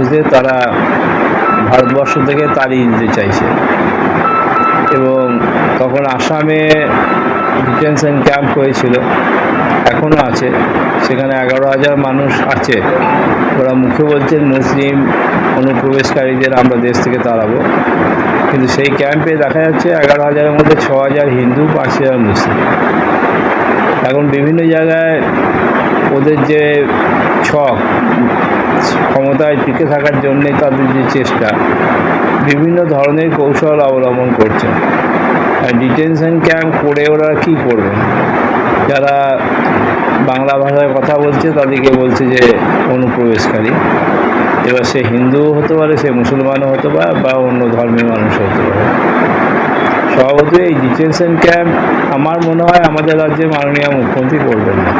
মানুষদের তারা ভারতবর্ষ থেকে তাড়িয়ে দিতে চাইছে। এবং তখন আসামে ডিটেনশন ক্যাম্প হয়েছিল এখনও আছে। সেখানে এগারো হাজার মানুষ আছে। ওরা মুখে বলছেন মুসলিম অনুপ্রবেশকারীদের আমরা দেশ থেকে তাড়াবো। কিন্তু সেই ক্যাম্পে দেখা যাচ্ছে এগারো হাজারের মধ্যে ছ হাজার হিন্দু, পাঁচ হাজার মুসলিম। এখন বিভিন্ন জায়গায় ওদের যে ছক ক্ষমতায় টিকে থাকার জন্যে তাদের যে চেষ্টা, বিভিন্ন ধরনের কৌশল অবলম্বন করছে। আর ডিটেনশন ক্যাম্প করে ওরা কি করবে? যারা বাংলা ভাষায় কথা বলছে, তাদেরকে বলছে যে, অনুপ্রবেশকারী। এবার সে হিন্দুও হতে পারে, সে মুসলমানও হতে পারে, বা অন্য ধর্মের মানুষ হতে পারে। স্বভাবতই এই ডিটেনশন ক্যাম্প আমার মনে হয় আমাদের রাজ্যে মাননীয় মুখ্যমন্ত্রী করবেন না।